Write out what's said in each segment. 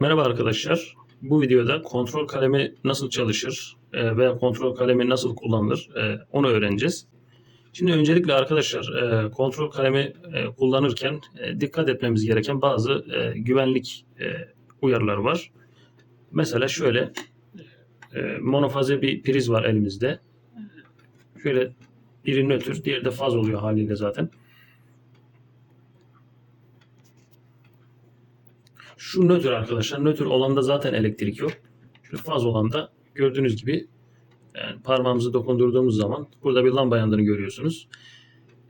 Merhaba arkadaşlar. Bu videoda kontrol kalemi nasıl çalışır e, veya kontrol kalemi nasıl kullanılır e, onu öğreneceğiz. Şimdi öncelikle arkadaşlar e, kontrol kalemi kullanırken dikkat etmemiz gereken bazı güvenlik uyarıları var. Mesela şöyle monofaze bir priz var elimizde. Şöyle biri nötr, diğeri de faz oluyor haliyle zaten. Şu nötr arkadaşlar. Nötr olanda zaten elektrik yok. Şu faz olanda gördüğünüz gibi yani parmağımızı dokundurduğumuz zaman burada bir lamba yandığını görüyorsunuz.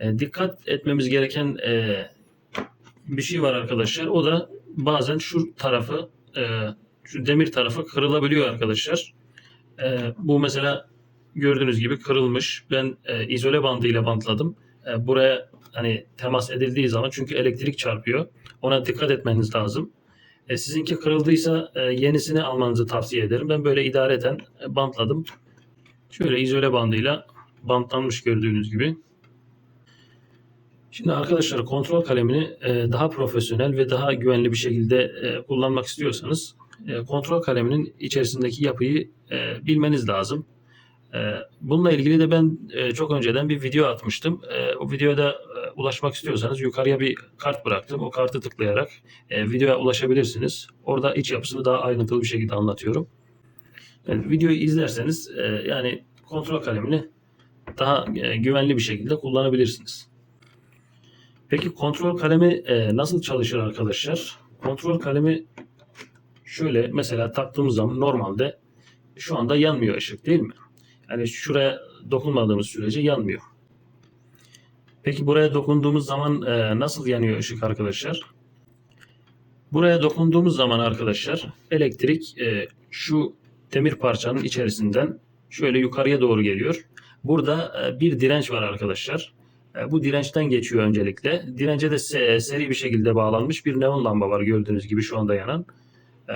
E, dikkat etmemiz gereken e, bir şey var arkadaşlar. O da bazen şu tarafı e, şu demir tarafı kırılabiliyor arkadaşlar. E, bu mesela gördüğünüz gibi kırılmış. Ben e, izole bandıyla bantladım. E, buraya hani temas edildiği zaman çünkü elektrik çarpıyor. Ona dikkat etmeniz lazım. E, sizinki kırıldıysa e, yenisini almanızı tavsiye ederim. Ben böyle idareten e, bantladım. Şöyle izole bandıyla bantlanmış gördüğünüz gibi. Şimdi arkadaşlar kontrol kalemini e, daha profesyonel ve daha güvenli bir şekilde e, kullanmak istiyorsanız e, kontrol kaleminin içerisindeki yapıyı e, bilmeniz lazım. E, bununla ilgili de ben e, çok önceden bir video atmıştım. E, o videoda ulaşmak istiyorsanız yukarıya bir kart bıraktım. O kartı tıklayarak e, videoya ulaşabilirsiniz. Orada iç yapısını daha ayrıntılı bir şekilde anlatıyorum. Yani videoyu izlerseniz e, yani kontrol kalemini daha e, güvenli bir şekilde kullanabilirsiniz. Peki kontrol kalemi e, nasıl çalışır arkadaşlar? Kontrol kalemi şöyle mesela taktığımız zaman normalde şu anda yanmıyor ışık değil mi? Yani şuraya dokunmadığımız sürece yanmıyor. Peki buraya dokunduğumuz zaman e, nasıl yanıyor ışık arkadaşlar? Buraya dokunduğumuz zaman arkadaşlar elektrik e, şu demir parçanın içerisinden şöyle yukarıya doğru geliyor. Burada e, bir direnç var arkadaşlar. E, bu dirençten geçiyor öncelikle. Dirence de se- seri bir şekilde bağlanmış bir neon lamba var gördüğünüz gibi şu anda yanan. E,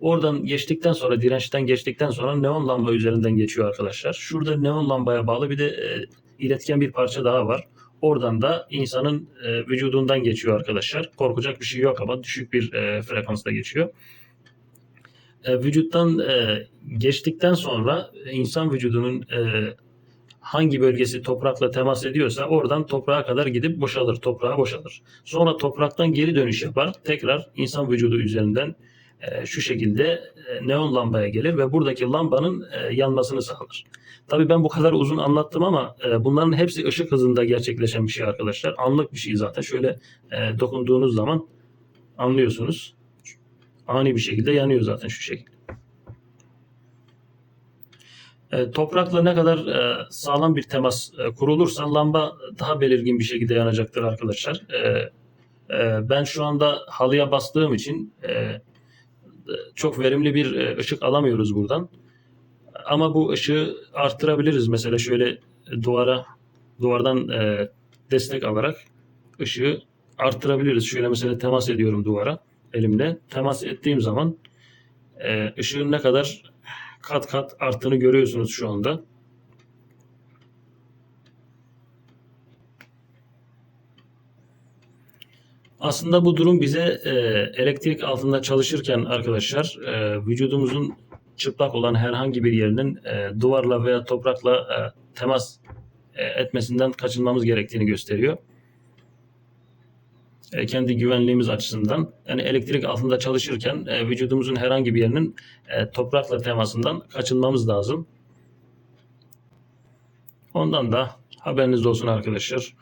Oradan geçtikten sonra dirençten geçtikten sonra neon lamba üzerinden geçiyor arkadaşlar. Şurada neon lambaya bağlı bir de e, iletken bir parça daha var. Oradan da insanın e, vücudundan geçiyor arkadaşlar. Korkacak bir şey yok ama düşük bir e, frekansta geçiyor. E, vücuttan e, geçtikten sonra insan vücudunun e, hangi bölgesi toprakla temas ediyorsa oradan toprağa kadar gidip boşalır, toprağa boşalır. Sonra topraktan geri dönüş yapar. Tekrar insan vücudu üzerinden şu şekilde e, neon lambaya gelir ve buradaki lambanın e, yanmasını sağlar. Tabii ben bu kadar uzun anlattım ama e, bunların hepsi ışık hızında gerçekleşen bir şey arkadaşlar. Anlık bir şey zaten. Şöyle e, dokunduğunuz zaman anlıyorsunuz. Ani bir şekilde yanıyor zaten şu şekilde. E, toprakla ne kadar e, sağlam bir temas e, kurulursa lamba daha belirgin bir şekilde yanacaktır arkadaşlar. E, e, ben şu anda halıya bastığım için e, çok verimli bir e, ışık alamıyoruz buradan. Ama bu ışığı arttırabiliriz. Mesela şöyle duvara duvardan e, destek alarak ışığı arttırabiliriz. Şöyle mesela temas ediyorum duvara elimle. Temas ettiğim zaman e, ışığın ne kadar kat kat arttığını görüyorsunuz şu anda. Aslında bu durum bize e, elektrik altında çalışırken arkadaşlar e, vücudumuzun çıplak olan herhangi bir yerinin e, duvarla veya toprakla e, temas e, etmesinden kaçınmamız gerektiğini gösteriyor. E, kendi güvenliğimiz açısından. Yani elektrik altında çalışırken e, vücudumuzun herhangi bir yerinin e, toprakla temasından kaçınmamız lazım. Ondan da haberiniz olsun arkadaşlar.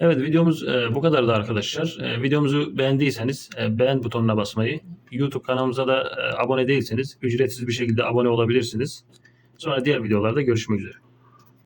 Evet videomuz e, bu kadardı arkadaşlar. E, videomuzu beğendiyseniz e, beğen butonuna basmayı, YouTube kanalımıza da abone değilseniz ücretsiz bir şekilde abone olabilirsiniz. Sonra diğer videolarda görüşmek üzere.